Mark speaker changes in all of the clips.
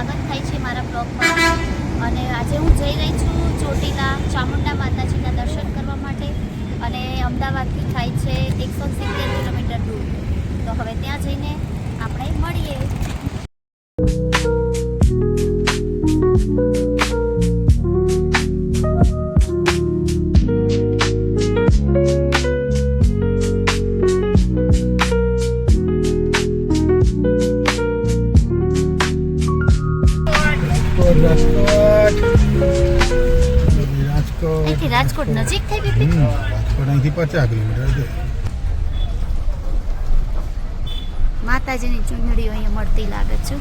Speaker 1: સ્વાગત થાય છે મારા બ્લોગમાં. અને આજે હું જઈ રહી છું ચોટીલા ચામુંડા માતાજીના દર્શન કરવા માટે. અને અમદાવાદથી થાય છે એકસો સિત્તેર કિલોમીટર દૂર. તો હવે ત્યાં જઈને આપણે મળીએ. અહીંથી
Speaker 2: પચાસ કિલોમીટર છે
Speaker 1: માતાજીની ચુંદડી અહીંયા મળતી લાગે છે.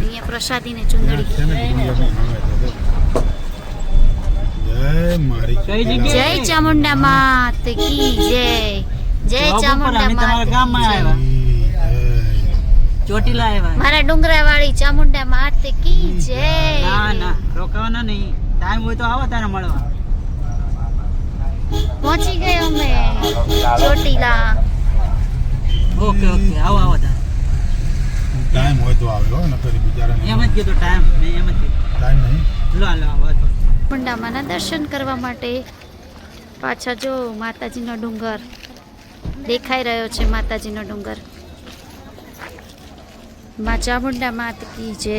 Speaker 1: અહીંયા પ્રસાદીની ચૂંદડી
Speaker 2: જય
Speaker 1: ચામુંડા માત કી જય. જય ચામુંડા માત.
Speaker 3: ચોટીલા આવ્યા.
Speaker 1: મારા ડુંગરાવાળી ચામુંડા માત કી જય.
Speaker 3: ના ના રોકાવાના નહીં. ટાઈમ હોય તો આવો તારે મળવા.
Speaker 1: પહોંચી ગયો અમે ચોટીલા.
Speaker 3: ઓકે ઓકે આવો આવો
Speaker 2: ટાઈમ હોય તો આવ્યો હો નકર બિચારાને
Speaker 3: એમ જ કીધું ટાઈમ મેં એમ જ કીધું.
Speaker 2: ટાઈમ નહીં.
Speaker 3: લો લો આવો તો
Speaker 1: દર્શન કરવા માટે પાછા જો માતાજીનો ડુંગર દેખાઈ રહ્યો છે માતાજીનો ડુંગર. માં ચામુંડા માત કી જય.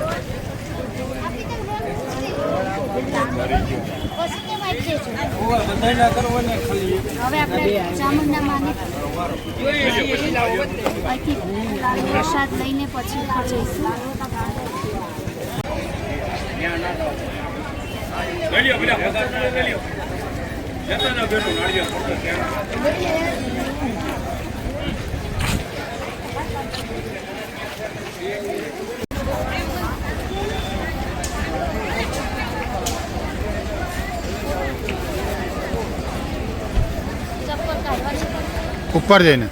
Speaker 1: હવે આપણે ચામુંડા માને પ્રસાદ લઈને પછી જઈશું
Speaker 2: ઉપર જઈને.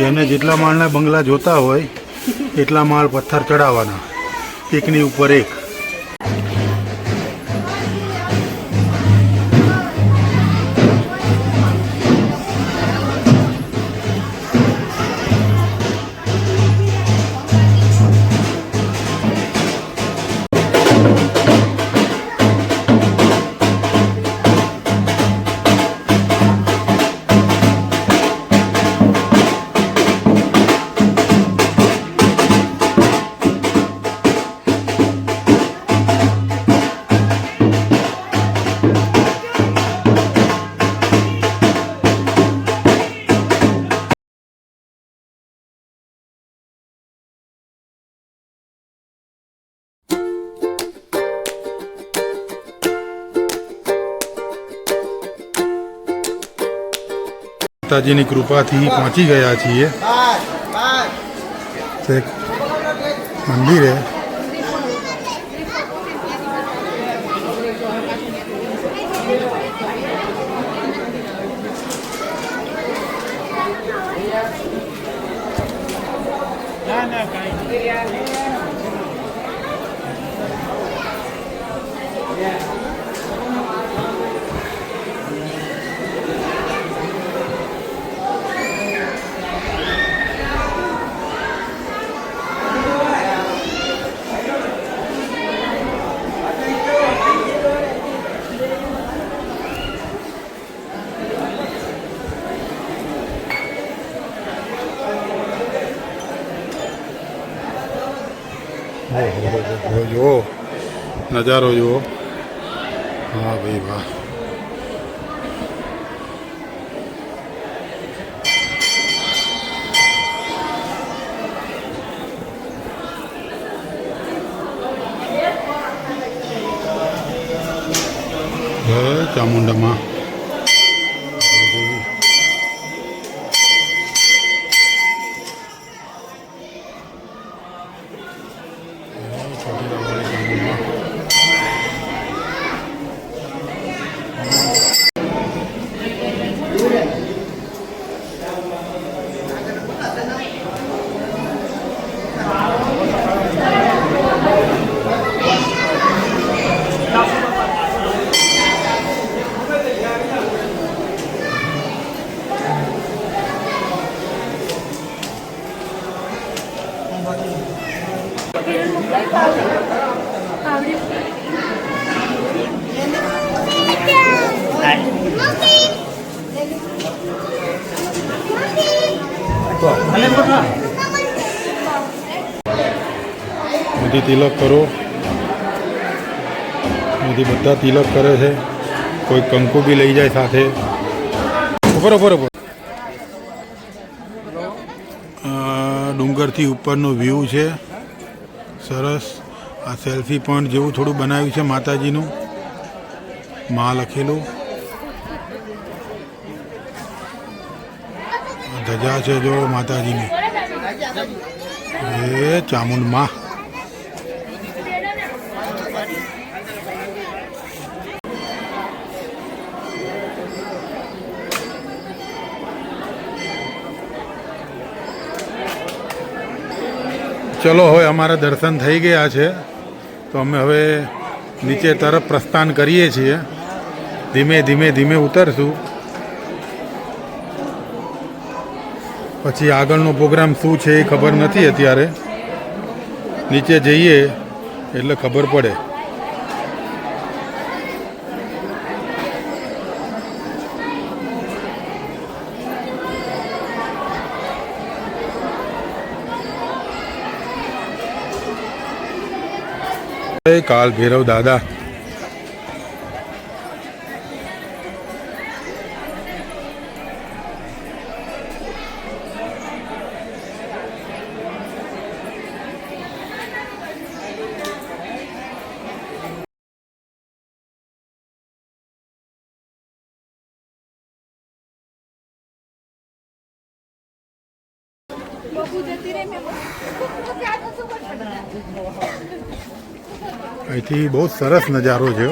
Speaker 2: તેને જેટલા માળના બંગલા જોતા હોય એટલા માળ પથ્થર ચડાવવાના. એકની ઉપર એક. માતાજીની કૃપાથી પહોંચી ગયા છીએ. મંદિરે
Speaker 3: ના ના
Speaker 2: નજારો જુઓ હા ભાઈ વાહ જય ચામુંડામાં મોદી તિલક કરો. બધી બધા તિલક કરે છે. કોઈ કંકુ બી લઈ જાય સાથે. ઉપર ડુંગરથી ઉપરનો વ્યૂ છે. સરસ. આ સેલ્ફી પોઈન્ટ જેવું થોડું બનાવ્યું છે માતાજીનું. મા લખેલું આ ધજા છે જો માતાજીની. એ ચામુંડમાં ચલો હવે અમારા દર્શન થઈ ગયા છે. તો અમે હવે નીચે તરફ પ્રસ્થાન કરીએ છીએ. ધીમે ધીમે ધીમે ઉતરશું. પછી આગળનો પ્રોગ્રામ શું છે એ ખબર નથી અત્યારે. નીચે જઈએ એટલે ખબર પડે. કાલ ભૈરવ દાદા. અહીંથી બહુ સરસ નજારો છે.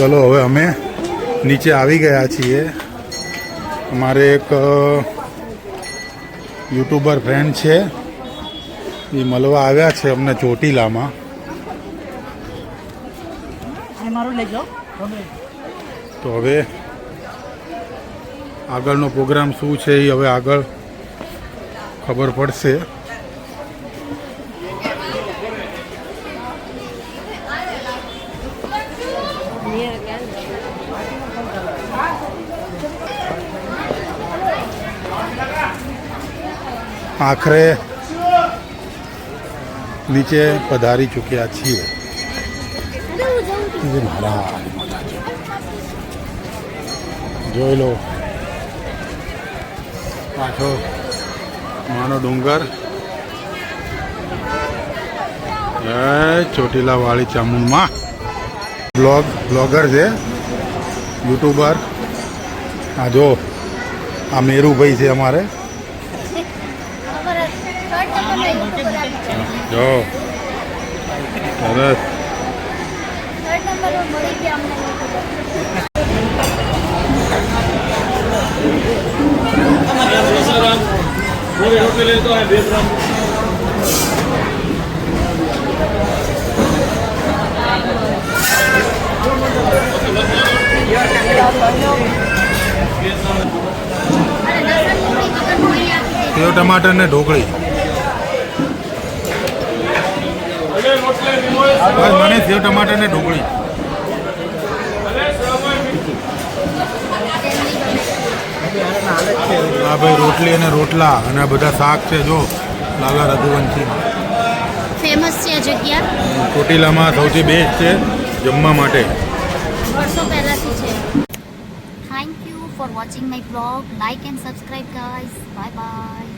Speaker 2: ચલો હવે અમે નીચે આવી ગયા છીએ. અમારે એક યુટ્યુબર ફ્રેન્ડ છે. એ મળવા આવ્યા છે અમને ચોટીલામાં. તો હવે આગળનો પ્રોગ્રામ શું છે એ હવે આગળ ખબર પડશે. આખરે નીચે પધારી ચૂક્યા છીએ. જોઈ લો. પાછો માનો ડુંગર. જય ચોટીલા વાળી ચામુંડમાં. બ્લોગ, બ્લોગર છે. યુટ્યુબર. આ જો, આ મેરુભાઈ છે અમારા.
Speaker 1: દે.
Speaker 2: સેવ ટમાટર ને ઢોકળી. મને સેવ ટમાટર ને ઢોકળી. હા ભાઈ રોટલી અને રોટલા અને બધા શાક છે જો લાલા રઘુવંશી.
Speaker 1: ફેમસ છે જગ્યા?
Speaker 2: ચોટીલામાં સૌથી બેસ્ટ છે જમવા માટે.
Speaker 1: વર્ષો પહેલાથી છે. Thank you for watching my blog like and subscribe guys bye bye